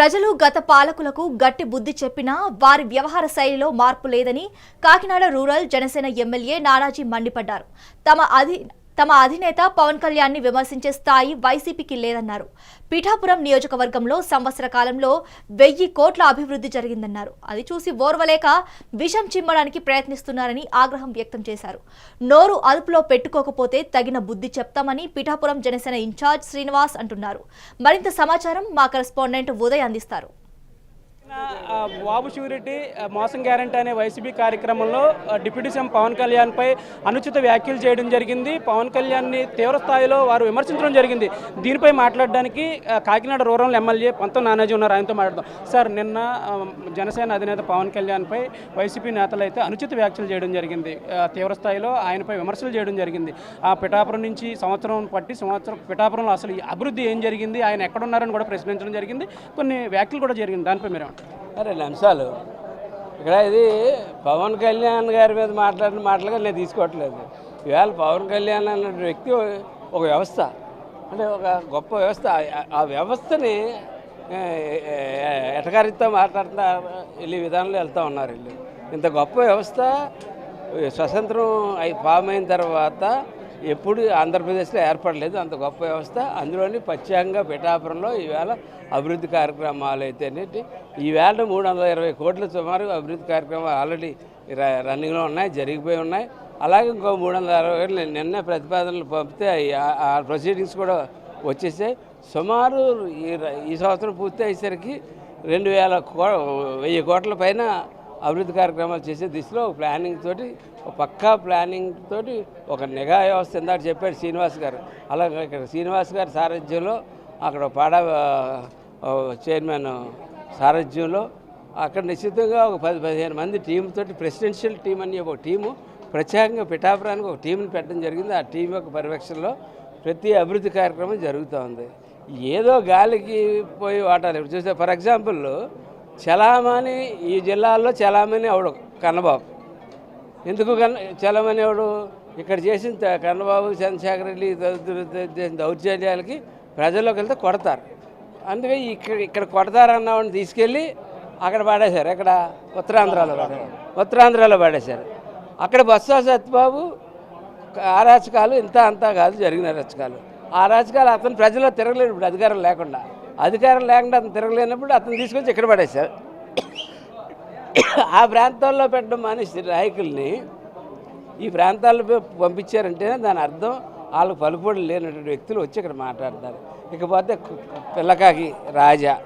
ప్రజలు గత పాలకులకు గట్టి బుద్ధి చెప్పినా వారి వ్యవహార శైలిలో మార్పు లేదని కాకినాడ రూరల్ జనసేన ఎమ్మెల్యే నానాజీ మండిపడ్డారు. తమ అధి తమ అధినేత పవన్ కళ్యాణ్ని విమర్శించే స్థాయి వైసీపీకి లేదన్నారు. పీఠాపురం నియోజకవర్గంలో సంవత్సర కాలంలో వెయ్యి కోట్ల అభివృద్ధి జరిగిందన్నారు. అది చూసి ఓర్వలేక విషం చిమ్మడానికి ప్రయత్నిస్తున్నారని ఆగ్రహం వ్యక్తం చేశారు. నోరు అదుపులో పెట్టుకోకపోతే తగిన బుద్ధి చెప్తామని పీఠాపురం జనసేన ఇన్ఛార్జ్ శ్రీనివాస్ అంటున్నారు. మరింత సమాచారం మా కరెస్పాండెంట్ ఉదయ్ అందిస్తారు. బాబు షూరిటీ మోసం గ్యారంటీ అనే వైసీపీ కార్యక్రమంలో డిప్యూటీ సీఎం పవన్ కళ్యాణ్పై అనుచిత వ్యాఖ్యలు చేయడం జరిగింది. పవన్ కళ్యాణ్ని తీవ్ర స్థాయిలో వారు విమర్శించడం జరిగింది. దీనిపై మాట్లాడడానికి కాకినాడ రూరల్ ఎమ్మెల్యే పంతం నానాజీ ఉన్నారు. ఆయనతో మాట్లాడదాం. సార్ నిన్న జనసేన అధినేత పవన్ కళ్యాణ్పై వైసీపీ నేతలు అయితే అనుచిత వ్యాఖ్యలు చేయడం జరిగింది. తీవ్రస్థాయిలో తీవ్ర స్థాయిలో ఆయనపై విమర్శలు చేయడం జరిగింది. ఆ పిఠాపురం నుంచి సంవత్సరం పట్టి సంవత్సరం పిఠాపురంలో అసలు అభివృద్ధి ఏం జరిగింది? ఆయన ఎక్కడున్నారని కూడా ప్రశ్నించడం జరిగింది. కొన్ని వ్యాఖ్యలు కూడా జరిగింది. దానిపై మీరు రెండు అంశాలు ఇక్కడ ఇది పవన్ కళ్యాణ్ గారి మీద మాట్లాడిన మాటలుగా నేను తీసుకోవట్లేదు. ఇవాళ పవన్ కళ్యాణ్ అనే వ్యక్తి ఒక వ్యవస్థ. అంటే ఒక గొప్ప వ్యవస్థ. ఆ- వ్యవస్థని ఎటకారితో మాట్లాడుతున్న వెళ్ళి విధానంలో వెళ్తూ ఉన్నారు వీళ్ళు. ఇంత గొప్ప వ్యవస్థ స్వతంత్రం అయి ఫామ్ అయిన తర్వాత ఎప్పుడు ఆంధ్రప్రదేశ్లో ఏర్పడలేదు అంత గొప్ప వ్యవస్థ. అందులోని ప్రత్యేకంగా పిఠాపురంలో ఈవేళ అభివృద్ధి కార్యక్రమాలు అయితేనేటి ఈవేళ మూడు వందల ఇరవై కోట్ల సుమారు అభివృద్ధి కార్యక్రమాలు ఆల్రెడీ ర- రన్నింగ్లో ఉన్నాయి జరిగిపోయి ఉన్నాయి. అలాగే ఇంకో మూడు వందల అరవై కోట్లు నిన్న ప్రతిపాదనలు పంపితే ఆ- ప్రొసీడింగ్స్ కూడా వచ్చేసాయి. సుమారు ఈ ఈ సంవత్సరం పూర్తి అయ్యేసరికి రెండు వేల కో వెయ్యి కోట్ల పైన అభివృద్ధి కార్యక్రమాలు చేసే దిశలో ప్లానింగ్ తోటి పక్కా ప్లానింగ్ తోటి ఒక నిఘా వ్యవస్థ ఇందాక చెప్పాడు శ్రీనివాస్ గారు. అలాగే ఇక్కడ శ్రీనివాస్ గారి సారథ్యంలో అక్కడ పాడ చైర్మన్ సారథ్యంలో అక్కడ నిశ్చితంగా ఒక పది పదిహేను మంది టీం తోటి ప్రెసిడెన్షియల్ టీం అని ఒక టీము ప్రత్యేకంగా పిఠాపురానికి ఒక టీంని పెట్టడం జరిగింది. ఆ టీం యొక్క పర్యవేక్షణలో ప్రతి అభివృద్ధి కార్యక్రమం జరుగుతూ ఉంది ఏదో గాలికి పోయి వాటాలి. ఇప్పుడు చూస్తే ఫర్ ఎగ్జాంపుల్ చలామణి ఈ జిల్లాల్లో చలామణి అవడు కన్నబాబు. ఎందుకు కన్న చలామణి ఎవడు? ఇక్కడ చేసిన కన్నబాబు చంద్రశేఖర రెడ్డి చేసిన దౌర్జన్యాలకి ప్రజల్లోకి వెళ్తే కొడతారు. అందుకే ఇక్కడ ఇక్కడ కొడతారన్నవాడిని తీసుకెళ్ళి అక్కడ పాడేశారు. ఎక్కడ? ఉత్తరాంధ్రాలో పాడారు ఉత్తరాంధ్రాలో పాడేశారు. అక్కడ బొత్స సత్యబాబు అరాచకాలు ఇంత అంతా కాదు జరిగిన అరాచకాలు. ఆ రాజకాలు అతను ప్రజల్లో తిరగలేడు ఇప్పుడు అధికారం లేకుండా. అధికారం లేకుండా అతను తిరగలేనప్పుడు అతను తీసుకొచ్చి ఇక్కడ పడేశారు. ఆ ప్రాంతాల్లో పెట్టడం మానేసి నాయకుల్ని ఈ ప్రాంతాల్లో పంపించారంటేనే దాని అర్థం వాళ్ళకు పలుపుడు లేనటువంటి వ్యక్తులు వచ్చి ఇక్కడ మాట్లాడతారు. ఇకపోతే పిల్లకాకి రాజా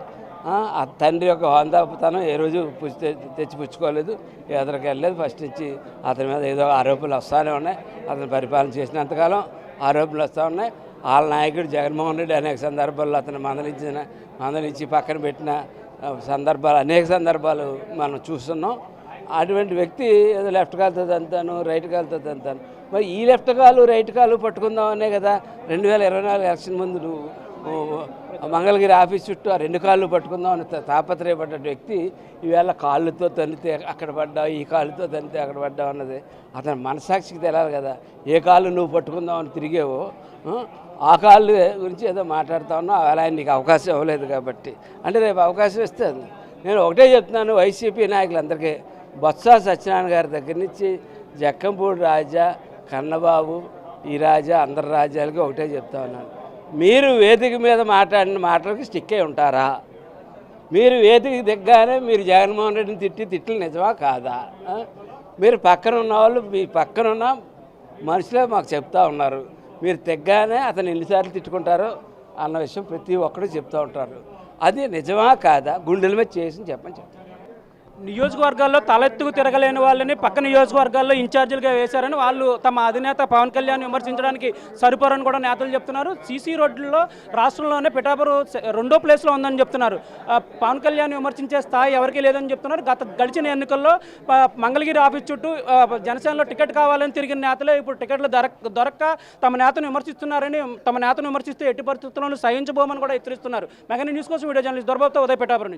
ఆ, తండ్రి యొక్క హోందాపుతనం ఏ రోజు పుచ్చి తె- తెచ్చి పుచ్చుకోలేదు ఎదురుకి వెళ్ళలేదు. ఫస్ట్ నుంచి అతని మీద ఏదో ఆరోపణలు వస్తూనే ఉన్నాయి. అతను పరిపాలన చేసినంతకాలం ఆరోపణలు వస్తూ ఉన్నాయి. వాళ్ళ నాయకుడు జగన్మోహన్ రెడ్డి అనేక సందర్భాల్లో అతను మందలించిన మందలించి పక్కన పెట్టిన సందర్భాలు అనేక సందర్భాలు మనం చూస్తున్నాం. అటువంటి వ్యక్తి ఏదో లెఫ్ట్ కాలుతో తంతాను రైట్ కాలుతో తంతాను. మరి ఈ లెఫ్ట్ కాలు రైట్ కాలు పట్టుకుందామనే కదా రెండు వేల ఇరవై నాలుగు ఎలక్షన్ ముందు నువ్వు మంగళగిరి ఆఫీస్ చుట్టూ ఆ రెండు కాళ్ళు పట్టుకుందాం అని తాపత్రయపడ్డ వ్యక్తి ఈవేళ కాళ్ళతో తనితే అక్కడ పడ్డావు ఈ కాళ్ళతో తనితే అక్కడ పడ్డావు అన్నది. అతని మనసాక్షికి తెలియాలి కదా ఏ కాళ్ళు నువ్వు పట్టుకుందాం అని తిరిగేవో ఆ, కాళ్ళు గురించి ఏదో మాట్లాడుతా ఉన్నావు అలా నీకు అవకాశం ఇవ్వలేదు కాబట్టి. అంటే రేపు అవకాశం ఇస్తే నేను ఒకటే చెప్తున్నాను వైసీపీ నాయకులందరికీ బొత్స సత్యనారాయణ గారి దగ్గర నుంచి జక్కంపూడి రాజా కన్నబాబు ఈ రాజా అందరి రాజ్యాలకి ఒకటే చెప్తా ఉన్నాను. మీరు వేదిక మీద మాట్లాడిన మాటలకు స్టిక్ అయి ఉంటారా? మీరు వేదిక దిగ్గానే మీరు జగన్మోహన్ రెడ్డిని తిట్టి తిట్లు నిజమా కాదా? మీరు పక్కన ఉన్న వాళ్ళు మీ పక్కన ఉన్న మనుషులే మాకు చెప్తా ఉన్నారు. మీరు తెగ్గానే అతను ఎన్నిసార్లు తిట్టుకుంటారో అన్న విషయం ప్రతి ఒక్కరు చెప్తూ ఉంటారు. అది నిజమా కాదా? గుండెల మీద చేసి చెప్పని చెప్తాను. నియోజకవర్గాల్లో తలెత్తుకు తిరగలేని వాళ్ళని పక్క నియోజకవర్గాల్లో ఇన్ఛార్జీలుగా వేశారని వాళ్ళు తమ అధినేత పవన్ కళ్యాణ్ విమర్శించడానికి సరిపోరని కూడా నేతలు చెప్తున్నారు. సీసీ రోడ్లలో రాష్ట్రంలోనే పిఠాపురం రెండో ప్లేస్లో ఉందని చెప్తున్నారు. ఆ, పవన్ కళ్యాణ్ విమర్శించే స్థాయి ఎవరికీ లేదని చెప్తున్నారు. గత గడిచిన ఎన్నికల్లో మంగళగిరి ఆఫీస్ చుట్టూ జనసేనలో టికెట్ కావాలని తిరిగిన నేతలే ఇప్పుడు టికెట్లు దొరక దొరక్క తమ నేతను విమర్శిస్తున్నారని తమ నేతను విమర్శిస్తే ఎట్టి పరిస్థితుల్లోనూ సహించబోమని కూడా హెచ్చరిస్తున్నారు. మెగా న్యూస్ కోసం వీడియో జర్నలిస్ట్ దొరబాబుతో ఉదయ పిఠాపురం